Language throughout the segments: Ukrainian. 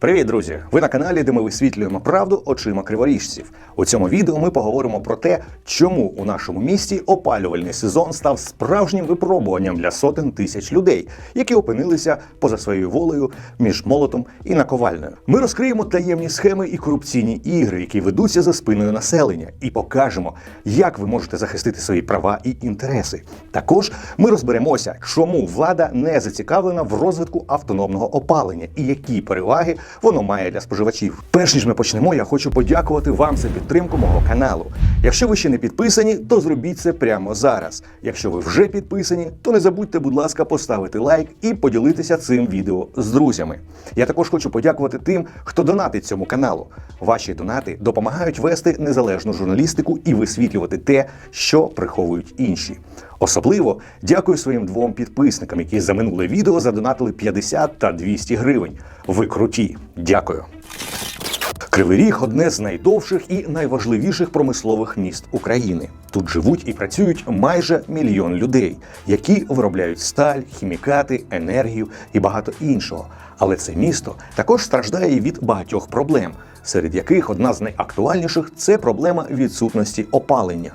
Привіт, друзі! Ви на каналі, де ми висвітлюємо правду очима криворіжців. У цьому відео ми поговоримо про те, чому у нашому місті опалювальний сезон став справжнім випробуванням для сотень тисяч людей, які опинилися поза своєю волею між молотом і наковальнею. Ми розкриємо таємні схеми і корупційні ігри, які ведуться за спиною населення, і покажемо, як ви можете захистити свої права і інтереси. Також ми розберемося, чому влада не зацікавлена в розвитку автономного опалення і які переваги воно має для споживачів. Перш ніж ми почнемо, я хочу подякувати вам за підтримку мого каналу. Якщо ви ще не підписані, то зробіть це прямо зараз. Якщо ви вже підписані, то не забудьте, будь ласка, поставити лайк і поділитися цим відео з друзями. Я також хочу подякувати тим, хто донатить цьому каналу. Ваші донати допомагають вести незалежну журналістику і висвітлювати те, що приховують інші. Особливо дякую своїм двом підписникам, які за минуле відео задонатили 50 та 200 гривень. Ви круті. Дякую. Кривий Ріг одне з найдовших і найважливіших промислових міст України. Тут живуть і працюють майже мільйон людей, які виробляють сталь, хімікати, енергію і багато іншого. Але це місто також страждає від багатьох проблем, серед яких одна з найактуальніших це проблема відсутності опалення.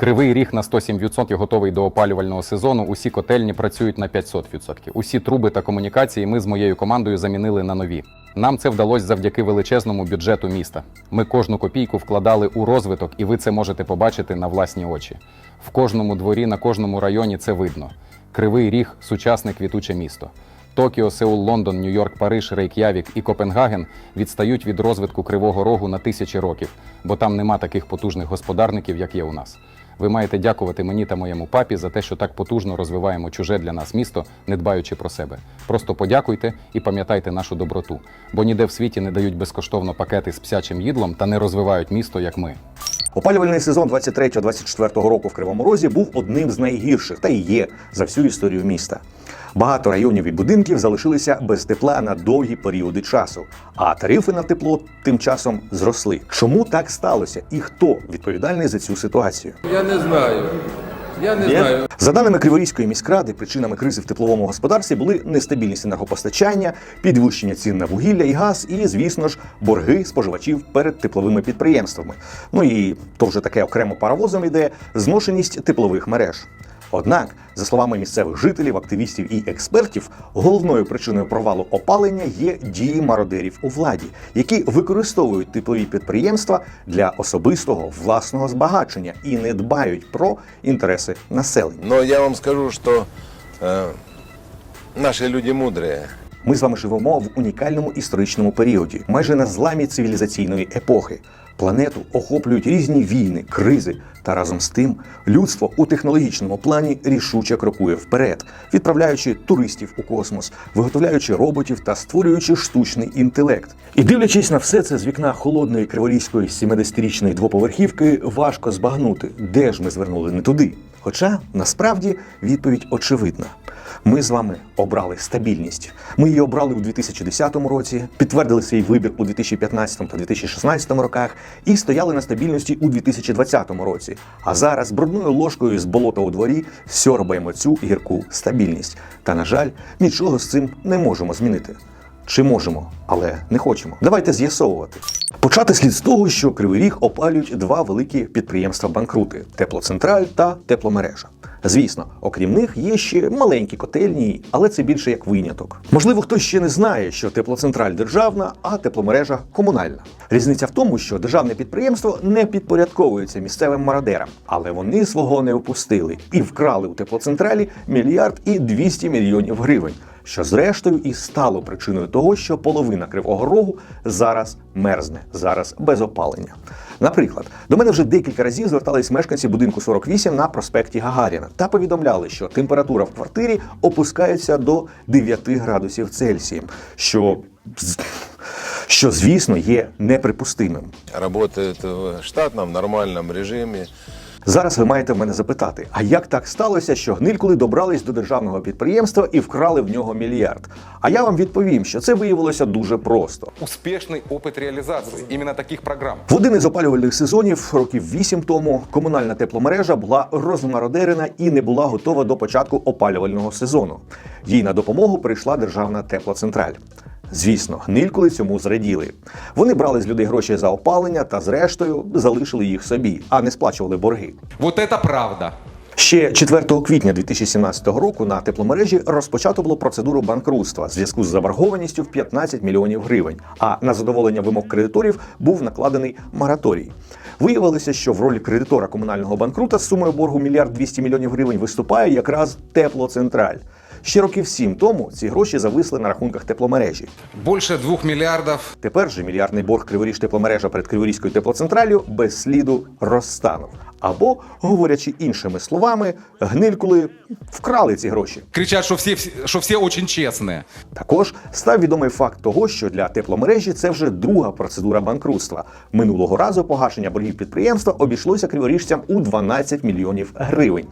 Кривий ріг на 107% готовий до опалювального сезону. Усі котельні працюють на 500%. Усі труби та комунікації ми з моєю командою замінили на нові. Нам це вдалося завдяки величезному бюджету міста. Ми кожну копійку вкладали у розвиток, і ви це можете побачити на власні очі. В кожному дворі, на кожному районі це видно. Кривий ріг сучасне квітуче місто. Токіо, Сеул, Лондон, Нью-Йорк, Париж, Рейк'явік і Копенгаген відстають від розвитку Кривого Рогу на тисячі років, бо там нема таких потужних господарників, як є у нас. Ви маєте дякувати мені та моєму папі за те, що так потужно розвиваємо чуже для нас місто, не дбаючи про себе. Просто подякуйте і пам'ятайте нашу доброту, бо ніде в світі не дають безкоштовно пакети з псячим їдлом та не розвивають місто, як ми. Опалювальний сезон 23-24 року в Кривому Розі був одним з найгірших та і є за всю історію міста. Багато районів і будинків залишилися без тепла на довгі періоди часу, а тарифи на тепло тим часом зросли. Чому так сталося і хто відповідальний за цю ситуацію? Я не знаю. Я не знаю. За даними Криворізької міськради, причинами кризи в тепловому господарстві були нестабільність енергопостачання, підвищення цін на вугілля і газ, і, звісно ж, борги споживачів перед тепловими підприємствами. Ну і то вже таке окремо паровозом іде зношеність теплових мереж. Однак, за словами місцевих жителів, активістів і експертів, головною причиною провалу опалення є дії мародерів у владі, які використовують теплові підприємства для особистого власного збагачення і не дбають про інтереси населення. Но я вам скажу, что э, наши люди мудрые. Ми з вами живемо в унікальному історичному періоді, майже на зламі цивілізаційної епохи. Планету охоплюють різні війни, кризи, та разом з тим людство у технологічному плані рішуче крокує вперед, відправляючи туристів у космос, виготовляючи роботів та створюючи штучний інтелект. І дивлячись на все це з вікна холодної криворізької 70-річної двоповерхівки, важко збагнути, де ж ми звернули не туди. Хоча насправді відповідь очевидна. Ми з вами обрали стабільність. Ми її обрали у 2010 році, підтвердили свій вибір у 2015 та 2016 роках і стояли на стабільності у 2020 році. А зараз брудною ложкою з болота у дворі сьорбаємо цю гірку стабільність. Та, на жаль, нічого з цим не можемо змінити. Чи можемо, але не хочемо. Давайте з'ясовувати. Почати слід з того, що Кривий Ріг опалюють два великі підприємства-банкрути теплоцентраль та тепломережа. Звісно, окрім них є ще маленькі котельні, але це більше як виняток. Можливо, хтось ще не знає, що теплоцентраль державна, а тепломережа комунальна. Різниця в тому, що державне підприємство не підпорядковується місцевим мародерам, але вони свого не опустили і вкрали у теплоцентралі мільярд і 200 мільйонів гривень. Що зрештою і стало причиною того, що половина Кривого Рогу зараз мерзне, зараз без опалення. Наприклад, до мене вже декілька разів звертались мешканці будинку 48 на проспекті Гагаріна та повідомляли, що температура в квартирі опускається до 9 градусів Цельсія, що, що звісно, є неприпустимим. Работают в штатном, нормальном режиме. Зараз ви маєте в мене запитати, а як так сталося, що гнилькули добрались до державного підприємства і вкрали в нього мільярд? А я вам відповім, що це виявилося дуже просто. успешный опыт реализации именно таких программ. В один із опалювальних сезонів років вісім тому комунальна тепломережа була розмародерена і не була готова до початку опалювального сезону. Їй на допомогу прийшла державна теплоцентраль. Звісно, гнилькули цьому зраділи. Вони брали з людей гроші за опалення та, зрештою, залишили їх собі, а не сплачували борги. Вот это правда. Ще 4 квітня 2017 року на тепломережі розпочато було процедуру банкрутства в зв'язку з заборгованістю в 15 мільйонів гривень. А на задоволення вимог кредиторів був накладений мораторій. Виявилося, що в ролі кредитора комунального банкрута з сумою боргу мільярд 200 мільйонів гривень виступає якраз теплоцентраль. Ще років сім тому ці гроші зависли на рахунках тепломережі. Больше двох мільярдів. Тепер же мільярдний борг Криворіж тепломережа перед Криворізькою теплоцентраллю без сліду розтанув. Або, говорячи іншими словами, гнилькули вкрали ці гроші. Кричат, что все, что все очень честные. Також став відомий факт того, що для тепломережі це вже друга процедура банкрутства. Минулого разу погашення боргів підприємства обійшлося криворіжцям у 12 мільйонів гривень.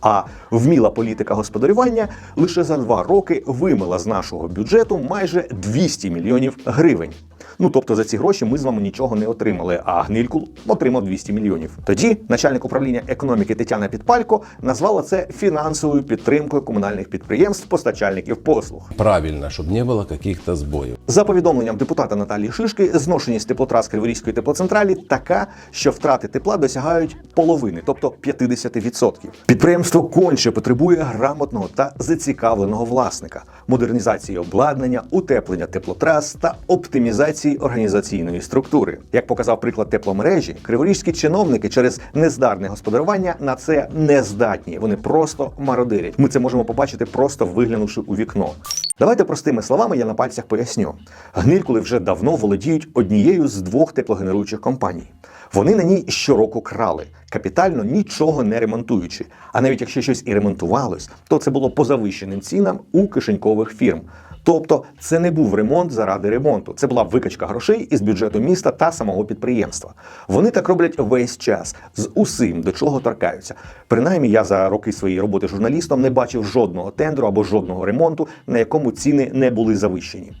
А вміла політика господарювання лише за два роки вимила з нашого бюджету майже 200 мільйонів гривень. Ну тобто за ці гроші ми з вами нічого не отримали, а гнилькул отримав 200 мільйонів. Тоді начальник управління економіки Тетяна Підпалько назвала це фінансовою підтримкою комунальних підприємств, постачальників послуг. правильно, чтобы не было каких-то сбоев. За повідомленням депутата Наталії Шишки, зношеність теплотрас Криворізької теплоцентралі така, що втрати тепла досягають половини, тобто 50%. Підприємство конче потребує грамотного та зацікавленого власника, модернізації обладнання, утеплення теплотрас та оптимізації організаційної структури. Як показав приклад тепломережі, криворізькі чиновники через нездарне господарювання на це не здатні. Вони просто мародирять. Ми це можемо побачити, просто виглянувши у вікно. Давайте простими словами я на пальцях поясню. Гнилькули вже давно володіють однією з двох теплогенеруючих компаній. Вони на ній щороку крали, капітально нічого не ремонтуючи. А навіть якщо щось і ремонтувалось, то це було по завищеним цінам у кишенькових фірм. Тобто це не був ремонт заради ремонту, це була викачка грошей із бюджету міста та самого підприємства. Вони так роблять весь час з усім, до чого торкаються. Принаймні, я за роки своєї роботи журналістом не бачив жодного тендеру або жодного ремонту, на якому ціни не були завищені.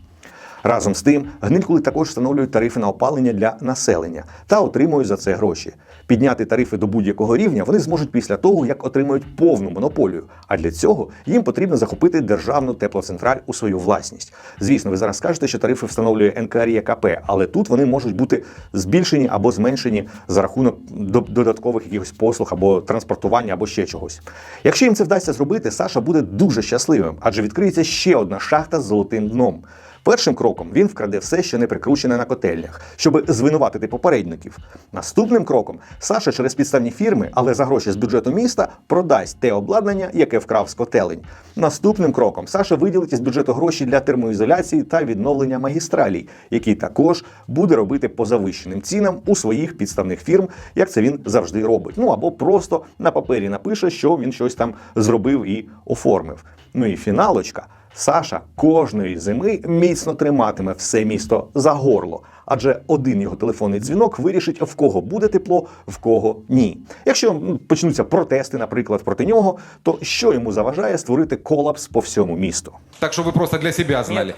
Разом з тим, гнилькули також встановлюють тарифи на опалення для населення та отримують за це гроші. Підняти тарифи до будь-якого рівня вони зможуть після того, як отримають повну монополію. А для цього їм потрібно захопити державну теплоцентраль у свою власність. Звісно, ви зараз скажете, що тарифи встановлює НКРЄКП, але тут вони можуть бути збільшені або зменшені за рахунок до- додаткових якихось послуг або транспортування, або ще чогось. Якщо їм це вдасться зробити, Саша буде дуже щасливим, адже відкриється ще одна шахта з золотим дном. Першим кроком він вкраде все, що не прикручене на котельнях, щоб звинуватити попередників. Наступним кроком Саша через підставні фірми, але за гроші з бюджету міста, продасть те обладнання, яке вкрав з котелень. Наступним кроком Саша виділить із бюджету гроші для термоізоляції та відновлення магістралій, які також буде робити по завищеним цінам у своїх підставних фірм, як це він завжди робить. Ну або просто на папері напише, що він щось там зробив і оформив. Ну і фіналочка. Саша кожної зими міцно триматиме все місто за горло, адже один його телефонний дзвінок вирішить, в кого буде тепло, в кого ні. Якщо почнуться протести, наприклад, проти нього, то що йому заважає створити колапс по всьому місту? Так что вы просто для себя знали.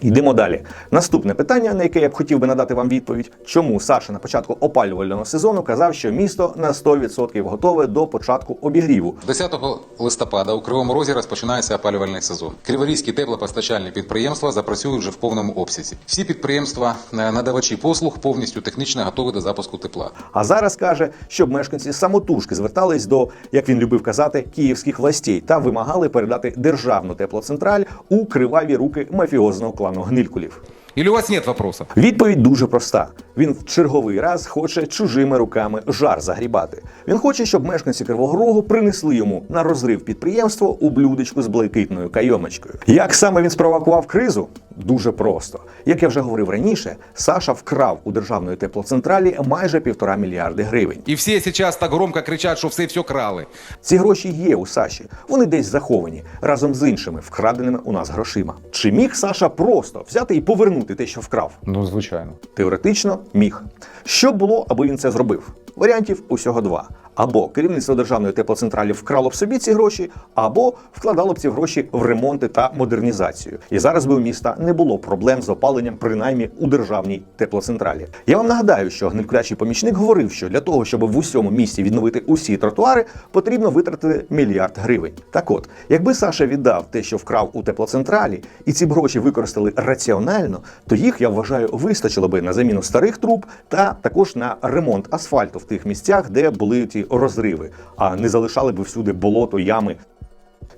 Йдемо далі. Наступне питання, на яке я б хотів би надати вам відповідь: чому Саша на початку опалювального сезону казав, що місто на 100% готове до початку обігріву, 10 листопада у Кривому Розі розпочинається опалювальний сезон. Криворізькі теплопостачальні підприємства запрацюють вже в повному обсязі. Всі підприємства, е, надавачі послуг повністю технічно готові до запуску тепла. А зараз каже, щоб мешканці самотужки звертались до, як він любив казати, київських властей та вимагали передати державну теплоцентраль у криваві руки мафіозного клану гнилькулів. Или у вас нет вопросов? Відповідь дуже проста. Він в черговий раз хоче чужими руками жар загрібати. Він хоче, щоб мешканці Кривого Рогу принесли йому на розрив підприємство у блюдечку з блакитною кайомочкою. Як саме він спровокував кризу? Дуже просто. Як я вже говорив раніше, Саша вкрав у державної теплоцентралі майже півтора мільярди гривень. И все сейчас так громко кричат, что все все крали. Ці гроші є у Саші. Вони десь заховані разом з іншими вкраденими у нас грошима. Чи міг Саша просто взяти і повернути те, що вкрав? Ну, звичайно. Теоретично міг. Що було, аби він це зробив? Варіантів усього два. Або керівництво державної теплоцентралі вкрало б собі ці гроші, або вкладало б ці гроші в ремонти та модернізацію. І зараз би у міста не було проблем з опаленням, принаймні у державній теплоцентралі. Я вам нагадаю, що гнилькулячий помічник говорив, що для того, щоб в усьому місті відновити усі тротуари, потрібно витратити мільярд гривень. Так от, якби Саша віддав те, що вкрав у теплоцентралі, і ці б гроші використали раціонально, то їх я вважаю вистачило би на заміну старих труб та також на ремонт асфальту в тих місцях, де були ті розриви, а не залишали б всюди болото, ями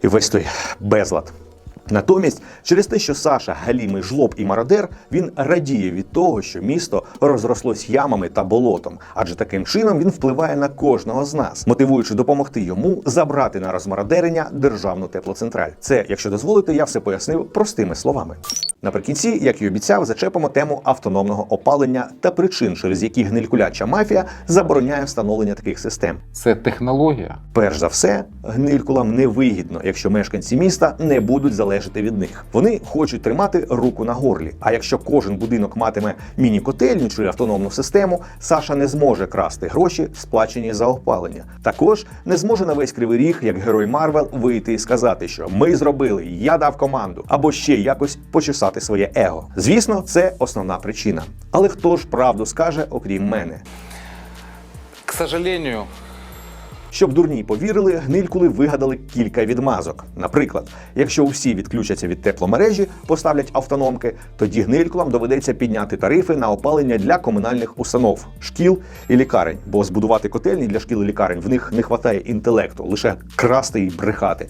і весь той безлад. Натомість, через те, що Саша галімий жлоб і мародер, він радіє від того, що місто розрослось ямами та болотом, адже таким чином він впливає на кожного з нас, мотивуючи допомогти йому забрати на розмародерення державну теплоцентраль. Це, якщо дозволите, я все пояснив простими словами. Наприкінці, як і обіцяв, зачепимо тему автономного опалення та причин, через які гнилькуляча мафія забороняє встановлення таких систем. Це технологія. Перш за все, гнилькулам невигідно, якщо мешканці міста не будуть залежати від них. Вони хочуть тримати руку на горлі. А якщо кожен будинок матиме міні-котельню чи автономну систему, Саша не зможе красти гроші, сплачені за опалення. Також не зможе на весь кривий ріг, як герой Марвел, вийти і сказати, що ми зробили, я дав команду, або ще якось почесати своє его. Звісно, це основна причина. Але хто ж правду скаже, окрім мене? К сожалению, Щоб дурні повірили, гнилькули вигадали кілька відмазок. Наприклад, якщо усі відключаться від тепломережі, поставлять автономки, тоді гнилькулам доведеться підняти тарифи на опалення для комунальних установ, шкіл і лікарень. Бо збудувати котельні для шкіл і лікарень в них не вистачає інтелекту, лише красти і брехати.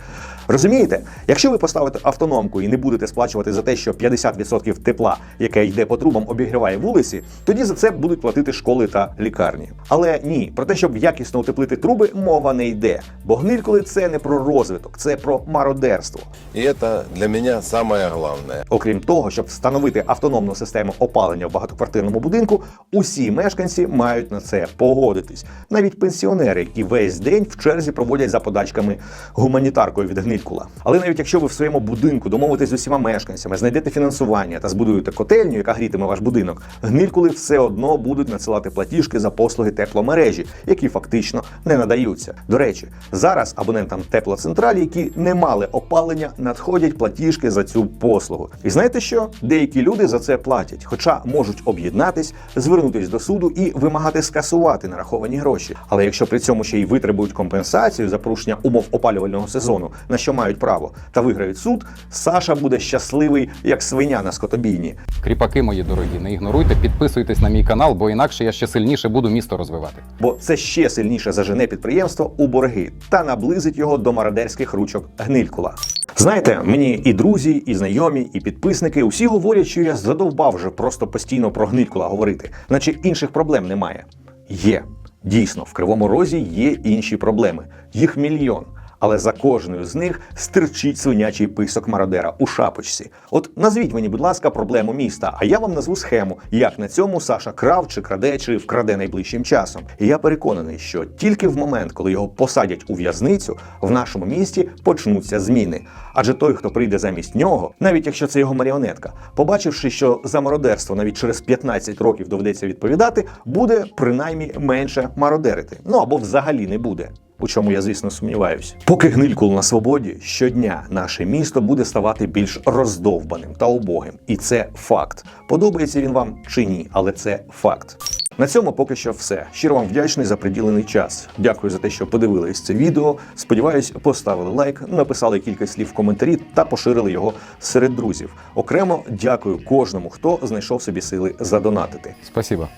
Розумієте, якщо ви поставите автономку і не будете сплачувати за те, що 50% тепла, яке йде по трубам, обігріває вулиці, тоді за це будуть платити школи та лікарні. Але ні, про те, щоб якісно утеплити труби, мова не йде. Бо гнильколи це не про розвиток, це про мародерство. И это для меня самое главное. Окрім того, щоб встановити автономну систему опалення в багатоквартирному будинку, усі мешканці мають на це погодитись. Навіть пенсіонери, які весь день в черзі проводять за подачками гуманітаркою від гнилькула. Але навіть якщо ви в своєму будинку домовитесь з усіма мешканцями, знайдете фінансування та збудуєте котельню, яка грітиме ваш будинок, гнилькули все одно будуть надсилати платіжки за послуги тепломережі, які фактично не надаються. До речі, зараз абонентам теплоцентралі, які не мали опалення, надходять платіжки за цю послугу. І знаєте що? Деякі люди за це платять, хоча можуть об'єднатись, звернутись до суду і вимагати скасувати нараховані гроші. Але якщо при цьому ще й витребують компенсацію за порушення умов опалювального сезону, на що мають право, та виграють суд, Саша буде щасливий як свиня на скотобійні. кріпаки мої дорогі, не ігноруйте, підписуйтесь на мій канал, бо інакше я ще сильніше буду місто розвивати. бо це ще сильніше зажене підприємство у борги та наблизить його до мародерських ручок гнилькула. Знаєте, мені і друзі, і знайомі, і підписники усі говорять, що я задовбав вже просто постійно про гнилькула говорити, наче інших проблем немає. Є дійсно в кривому розі є інші проблеми. Їх мільйон. Але за кожною з них стирчить свинячий писок мародера у шапочці. От назвіть мені, будь ласка, проблему міста, а я вам назву схему, як на цьому Саша крав чи краде, чи вкраде найближчим часом. І я переконаний, що тільки в момент, коли його посадять у в'язницю, в нашому місті почнуться зміни. Адже той, хто прийде замість нього, навіть якщо це його маріонетка, побачивши, що за мародерство навіть через 15 років доведеться відповідати, буде принаймні менше мародерити. Ну або взагалі не буде. У чому я, звісно, сумніваюся. Поки гнилькул на свободі, щодня наше місто буде ставати більш роздовбаним та убогим. І це факт. Подобається він вам чи ні, але це факт. На цьому поки що все. Щиро вам вдячний за приділений час. Дякую за те, що подивились це відео. Сподіваюсь, поставили лайк, написали кілька слів в коментарі та поширили його серед друзів. Окремо дякую кожному, хто знайшов собі сили задонатити. Спасибо.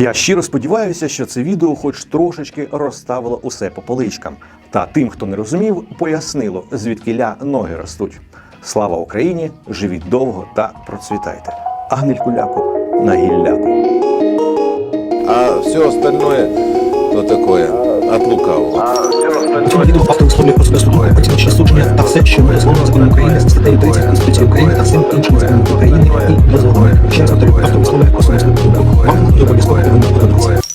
Я щиро сподіваюся, що це відео хоч трошечки розставило усе по поличкам. Та тим, хто не розумів, пояснило, звідкиля ноги ростуть. Слава Україні! Живіть довго та процвітайте. А гнилькуляку на гілляку. А все остальное, то такое, от лукавого. Відео автор висловлює про себе службу, оціночне судження та все, що ми згодом законом України, статтею 30 Конституції України та всім іншим законом України і дозволено. Ще раз повторюю, автор висловлює про себе службу. Вам не обов'язково повинно подобатися.